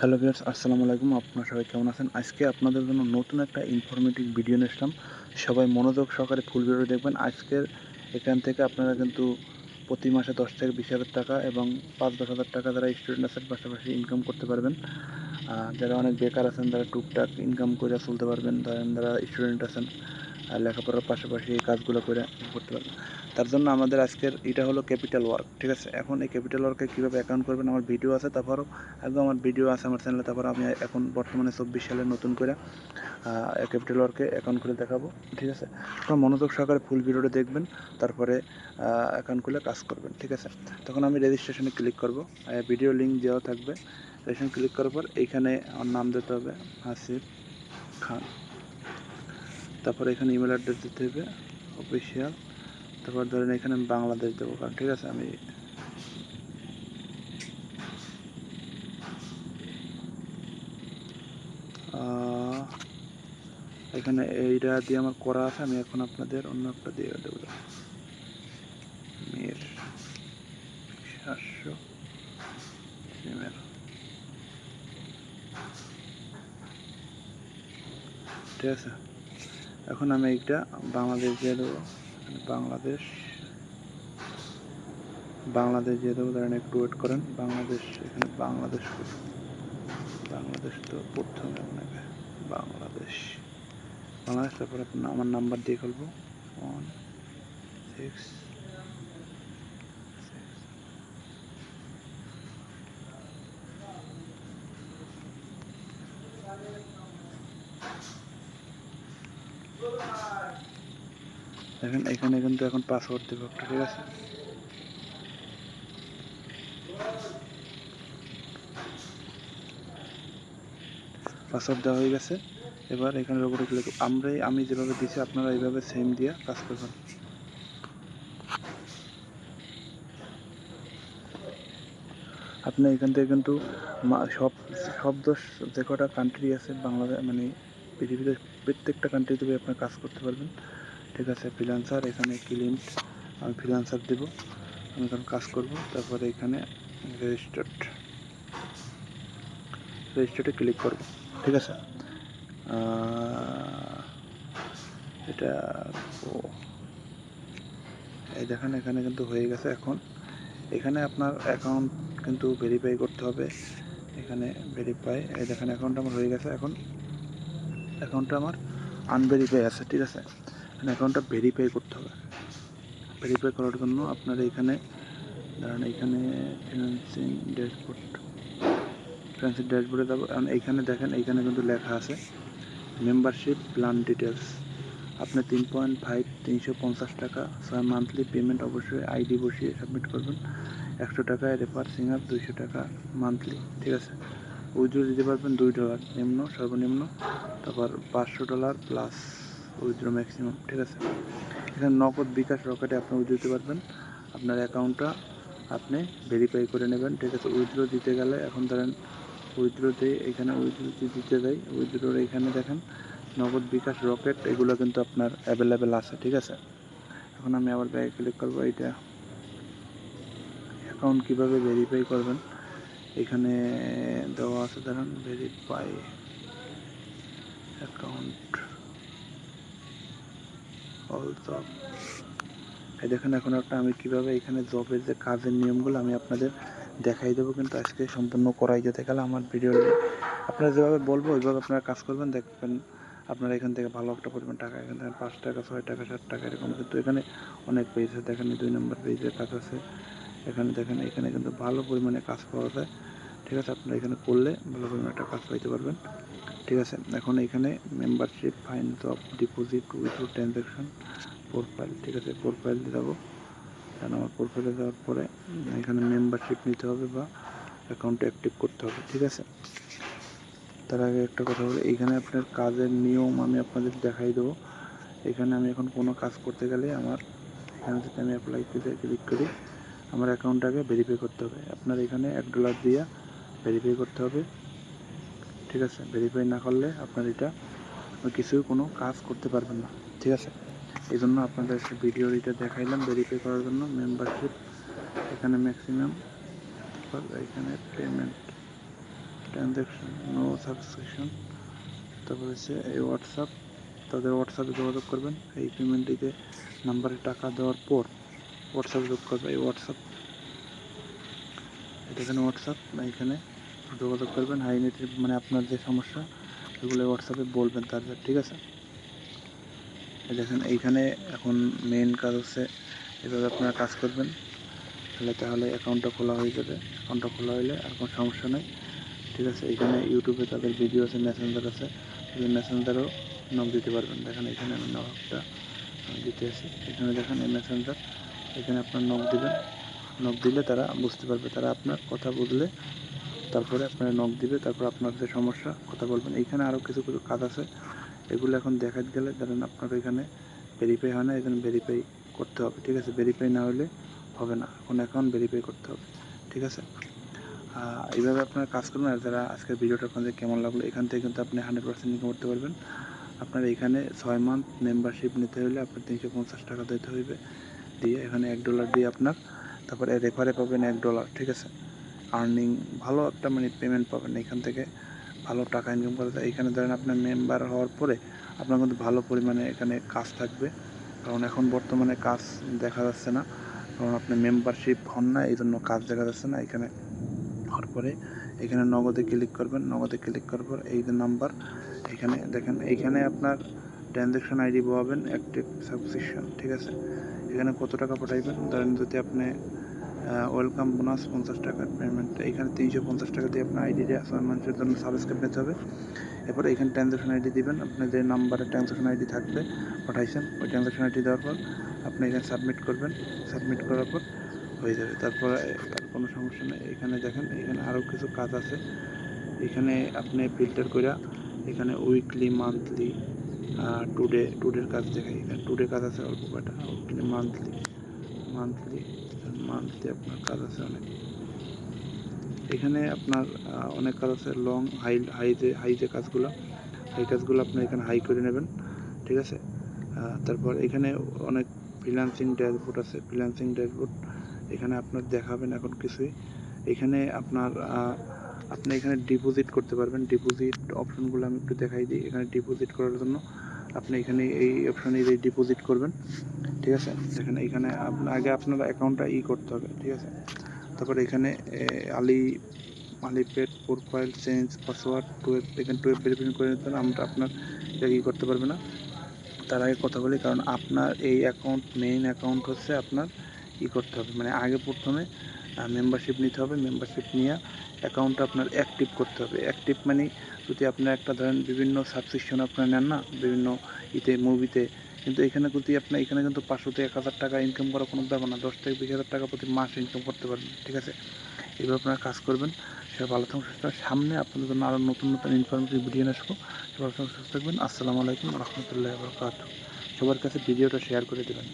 Hello viewers আসসালামু আলাইকুম। আপনারা সবাই কেমন আছেন? আজকে আপনাদের জন্য নতুন একটা ইনফরমেটিভ ভিডিও নিয়ে সবাই মনোযোগ সহকারে ফুল ভিডিও দেখবেন। আজকের এখান থেকে আপনারা কিন্তু প্রতি মাসে দশ থেকে বিশ হাজার টাকা এবং পাঁচ দশ হাজার টাকা যারা স্টুডেন্ট আছেন, পাশাপাশি ইনকাম করতে পারবেন। যারা অনেক বেকার আছেন, তারা টুকটাক ইনকাম করে চলতে পারবেন। ধরেন যারা স্টুডেন্ট আছেন আর লেখাপড়ার পাশাপাশি এই কাজগুলো করে করতে পারবেন তার জন্য আমাদের আজকের এটা হলো ক্যাপিটাল ওয়ার্ক ঠিক আছে? এখন এই ক্যাপিটাল ওয়ার্কে কীভাবে অ্যাকাউন্ট করবেন? আমার ভিডিও আছে, তারপরও একদম আমার ভিডিও আছে আমার চ্যানেলে তারপর আমি এখন বর্তমানে চব্বিশ সালে নতুন করে ক্যাপিটাল ওয়ার্কে অ্যাকাউন্ট খুলে দেখাবো, ঠিক আছে? আপনারা মনোযোগ সহকারে ফুল ভিডিওটা দেখবেন, তারপরে অ্যাকাউন্ট খুলে কাজ করবেন, ঠিক আছে? তখন আমি রেজিস্ট্রেশনে ক্লিক করব ভিডিও লিঙ্ক দেওয়া থাকবে। রেজিস্ট্রেশন ক্লিক করার পর এইখানে আমার নাম দিতে হবে হাসিফ খান। তারপরে এখানে ইমেল অ্যাড্রেস দিতে হবে অফিসিয়াল তারপর ধরেন এখানে আমি বাংলাদেশ দেবো, কারণ ঠিক আছে, আমি এখানে এইটা দিয়ে আমার করা আছে, আমি এখন আপনাদের অন্য একটা দিয়ে দেবো। সাতশো ঠিক আছে? এখন আমি এইটা বাংলাদেশ দিয়ে দেবো বাংলাদেশ বাংলাদেশ দিয়ে দেবো ধরেন একটু ওয়েট করেন, বাংলাদেশ এখানে বাংলাদেশ বাংলাদেশ তো প্রথমে আপনাকে বাংলাদেশ। বাংলাদেশ, তারপরে আপনার আমার নাম্বার দিয়ে খুলবো ওয়ান সিক্স দেখেন, এখানে কিন্তু এখন পাসওয়ার্ড দেবো একটা, ঠিক আছে? পাসওয়ার্ড দেওয়া হয়ে গেছে। এবার এখানে উপরে ক্লিক আমরাই আমি যেভাবে দিছি, আপনারা এইভাবে সেম দিয়ে কাজ করবেন। আপনি এখান থেকে কিন্তু সব সব দোষ যে কটা কান্ট্রি আছে, বাংলাদেশ মানে পৃথিবীতে প্রত্যেকটা কান্ট্রিতে আপনার কাজ করতে পারবেন। ঠিক আছে ফ্রিলান্সার এখানে ক্লিন্ট আমি ফ্রিলান্সার দেব। আমি এখন কাজ করব, তারপরে এখানে রেজিস্টার্ড রেজিস্টার্ডে ক্লিক করব। ঠিক আছে? এটা এই দেখেন, এখানে কিন্তু হয়ে গেছে এখন। এখানে আপনার অ্যাকাউন্ট কিন্তু ভেরিফাই করতে হবে। এখানে ভেরিফাই এই দেখেন অ্যাকাউন্ট আমার হয়ে গেছে এখন। অ্যাকাউন্টটা আমার আনভেরিফাই আছে, ঠিক আছে? মানে অ্যাকাউন্টটা ভেরিফাই করতে হবে। ভেরিফাই করার জন্য আপনার এখানে, ধরেন এখানে ফিনান্সিং ড্যাশবোর্ড ফিনান্সিং ড্যাশবোর্ডে যাব। এইখানে দেখেন এইখানে কিন্তু লেখা আছে মেম্বারশিপ প্ল্যান ডিটেলস আপনি তিন পয়েন্ট ফাইভ তিনশো পঞ্চাশ টাকা ছয় মান্থলি পেমেন্ট অবশ্যই আইডি বসিয়ে সাবমিট করবেন। একশো টাকায় রেফার সিঙ্গার দুইশো টাকা মান্থলি ঠিক আছে? উইথড্র দিতে পারবেন দুই ডলার নিম্ন, সর্বনিম্ন। তারপর পাঁচশো ডলার প্লাস উইথড্র ম্যাক্সিমাম ঠিক আছে? এখানে নগদ বিকাশ রকেটে আপনি উইথড্র দিতে পারবেন। আপনার অ্যাকাউন্টটা আপনি ভেরিফাই করে নেবেন, ঠিক আছে? উইথড্র দিতে গেলে এখন ধরেন উইথড্রতে এখানে উইথড্র দিতে যাই। উইথড্রোর এখানে দেখেন নগদ বিকাশ রকেট, এগুলো কিন্তু আপনার অ্যাভেলেবেল আছে, ঠিক আছে? এখন আমি আবার ব্যাগে ক্লিক করব, এইটা। অ্যাকাউন্ট কীভাবে ভেরিফাই করবেন? এখানে দেওয়া আছে ধরেন ভেরিফাই অ্যাকাউন্ট অল জব এই দেখেন, এখন একটা আমি কীভাবে এখানে জবের যে কাজের নিয়মগুলো আমি আপনাদের দেখাই দেবো, কিন্তু আজকে সম্পূর্ণ করাই যেতে গেলে আমার ভিডিও আপনারা যেভাবে বলব, ওইভাবে আপনারা কাজ করবেন, দেখবেন আপনারা এখান থেকে ভালো একটা পরিমাণ টাকা এখান থেকে পাঁচ টাকা, ছয় টাকা, সাত টাকা, এরকম। কিন্তু এখানে অনেক পেজ আছে, দেখেন দুই নম্বর পেজে কাজ আছে। এখানে দেখেন, এখানে কিন্তু ভালো পরিমাণে কাজ পাওয়া যায়। ঠিক আছে, আপনারা এখানে করলে ভালো পরিমাণে একটা কাজ পাইতে পারবেন। ঠিক আছে, এখন এখানে membership fine job deposit with transaction profile ঠিক আছে প্রোফাইলে যাব কারণ আমার প্রোফাইলে যাওয়ার পরে এখানে মেম্বারশিপ নিতে হবে বা অ্যাকাউন্ট অ্যাক্টিভ করতে হবে, ঠিক আছে? তার আগে একটা কথা বলি এইখানে আপনার কাজের নিয়ম আমি আপনাদের দেখাই দেবো। এখানে আমি এখন কোনো কাজ করতে গেলে আমার, এখানে যদি আমি অ্যাপ্লাইতে ক্লিক করি আমার অ্যাকাউন্টটাকে ভেরিফাই করতে হবে। আপনার এখানে এক ডলার দিয়ে ভেরিফাই করতে হবে। ঠিক আছে? ভেরিফাই না করলে আপনার এটা কিছু কোনো কাজ করতে পারবেন না। ঠিক আছে? এই জন্য আপনাদের ভিডিও এটা দেখাইলাম ভেরিফাই করার জন্য। মেম্বারশিপ এখানে ম্যাক্সিমাম এখানে পেমেন্ট ট্রানজ্যাকশন নো সাবস্ক্রিপশন তারপর হচ্ছে এই হোয়াটসঅ্যাপ তাদের হোয়াটসঅ্যাপে যোগাযোগ করবেন। এই পেমেন্টটিতে নাম্বারে টাকা দেওয়ার পর হোয়াটসঅ্যাপ যোগ করবে, এই হোয়াটসঅ্যাপ এটা এখানে হোয়াটসঅ্যাপ এখানে যোগাযোগ করবেন। হাই নেটের মানে আপনার যে সমস্যা, এগুলো হোয়াটসঅ্যাপে বলবেন তাদের ঠিক আছে? দেখেন, এইখানে এখন মেইন কাজ হচ্ছে এভাবে আপনারা কাজ করবেন। তাহলে তাহলে অ্যাকাউন্টটা খোলা হয়ে যাবে। অ্যাকাউন্টটা খোলা হলে আর কোনো সমস্যা নেই, ঠিক আছে? এখানে ইউটিউবে তাদের ভিডিও আছে মেসেঞ্জার আছে। এই মেসেঞ্জারও নক দিতে পারবেন। দেখেন, এখানে আমি আমি দিতে আসি এখানে দেখেন, এই মেসেঞ্জার এখানে আপনার নক দিবেন। নক দিলে তারা বুঝতে পারবে, তারা আপনার কথা বুঝলে তারপরে আপনার নক দিবে, তারপর আপনার যে সমস্যা, কথা বলবেন। এইখানে আরও কিছু কিছু কাজ আছে। এগুলো এখন দেখাতে গেলে ধরেন আপনার এখানে ভেরিফাই হয় না এখানে ভেরিফাই করতে হবে, ঠিক আছে? ভেরিফাই না হলে হবে না। এখন অ্যাকাউন্ট ভেরিফাই করতে হবে, ঠিক আছে? এইভাবে আপনারা কাজ করবেন আর যারা আজকের ভিডিওটা আপনাদের কেমন লাগল, এখান থেকে কিন্তু আপনি হান্ড্রেড পার্সেন্ট ইনকাম করতে পারবেন। আপনার এখানে ছয় মান্থ মেম্বারশিপ নিতে হলে আপনার তিনশো পঞ্চাশ টাকা দিতে হইবে। দিয়ে এখানে এক ডলার দিয়ে আপনার, তারপরে রেফারে পাবেন এক ডলার ঠিক আছে? আর্নিং ভালো একটা মানে পেমেন্ট পাবেন এখান থেকে, ভালো টাকা ইনকাম করা যায় এখানে ধরেন আপনার মেম্বার হওয়ার পরে আপনার কিন্তু ভালো পরিমাণে এখানে কাজ থাকবে। কারণ এখন বর্তমানে কাজ দেখা যাচ্ছে না, কারণ আপনি মেম্বারশিপ হন না এই জন্য কাজ দেখা যাচ্ছে না। এখানে হওয়ার পরে এখানে নগদে ক্লিক করবেন, নগদে ক্লিক করার পর এই যে নাম্বার এখানে দেখেন এইখানে আপনার ট্রানজ্যাকশন আইডি পাবেন অ্যাক্টিভ সাবস্ক্রিপশন ঠিক আছে? এখানে কত টাকা পাঠাইবেন? ধরেন যদি আপনি ওয়েলকাম বোনাস পঞ্চাশ টাকার পেমেন্ট এখানে তিনশো পঞ্চাশ টাকা দিয়ে আপনার আইডি ছয় মাসের জন্য সাবস্ক্রাইব নিতে হবে। এরপর এখানে ট্রানজ্যাকশন আইডি দিবেন। আপনি যে নাম্বারে ট্রানজ্যাকশন আইডি থাকবে, পাঠাইছেন, ওই ট্রানজ্যাকশন আইডি দেওয়ার পর আপনি এখানে সাবমিট করবেন। সাবমিট করার পর হয়ে যাবে। তারপর আর কোনো সমস্যা নেই। এখানে দেখেন, এখানে আরও কিছু কাজ আছে। এখানে আপনি ফিল্টার করে এখানে উইকলি মান্থলি টুডে টুডের কাজ দেখাই। এখানে টুডে কাজ আছে অল্প কটা ওখানে মান্থলি মান্থলি মান্থলি আপনার কাজ আছে অনেক। এখানে আপনার অনেক কাজ আছে লং হাই হাই যে হাই যে কাজগুলো হাই কাজগুলো আপনি এখানে হাই করে নেবেন, ঠিক আছে? তারপর এখানে অনেক ফ্রিল্যান্সিং ড্যাশবোর্ড আছে। ফ্রিল্যান্সিং ড্যাশবোর্ড এখানে আপনার দেখাবেন এখন কিছুই। এখানে আপনার আপনি এখানে ডিপোজিট করতে পারবেন। ডিপোজিট অপশনগুলো আমি একটু দেখাই দিই। এখানে ডিপোজিট করার জন্য আপনি এখানে এই অপশানে ডিপোজিট করবেন, ঠিক আছে? দেখেন এখানে আগে আপনার অ্যাকাউন্টটা ই করতে হবে, ঠিক আছে? তারপর এখানে আলি আলিপেড প্রোফাইল চেঞ্জ পাসওয়ার্ড টুয়েব এখানে টুয়েব ভেরিফিকেশন করে নিতে আমরা আপনার এটা ই করতে পারবে না। তার আগে কথা বলি, কারণ আপনার এই অ্যাকাউন্ট মেইন অ্যাকাউন্ট হচ্ছে আপনার ই করতে হবে। মানে আগে প্রথমে মেম্বারশিপ নিতে হবে মেম্বারশিপ নিয়ে অ্যাকাউন্টটা আপনার অ্যাক্টিভ করতে হবে। অ্যাক্টিভ মানে যদি আপনার একটা ধরেন বিভিন্ন সাবস্ক্রিপশন আপনার নেন না, বিভিন্ন ইতে মুভিতে কিন্তু এখানে যদি আপনার, এখানে কিন্তু পাঁচশো থেকে এক হাজার টাকা ইনকাম করা কোনো ব্যাপার না, দশ থেকে বিশ হাজার টাকা প্রতি মাস ইনকাম করতে পারবেন, ঠিক আছে? এইভাবে আপনারা কাজ করবেন সে ভালো থাকুন, সুস্থ। সামনে আপনাদের জন্য আরও নতুন নতুন ইনফরমেটিভ ভিডিও আসব। সে ভালো থাকুন, সুস্থ থাকবেন। আসসালামু আলাইকুম রহমতুল্লাহ বরকাত সবার কাছে ভিডিওটা শেয়ার করে দেবেন।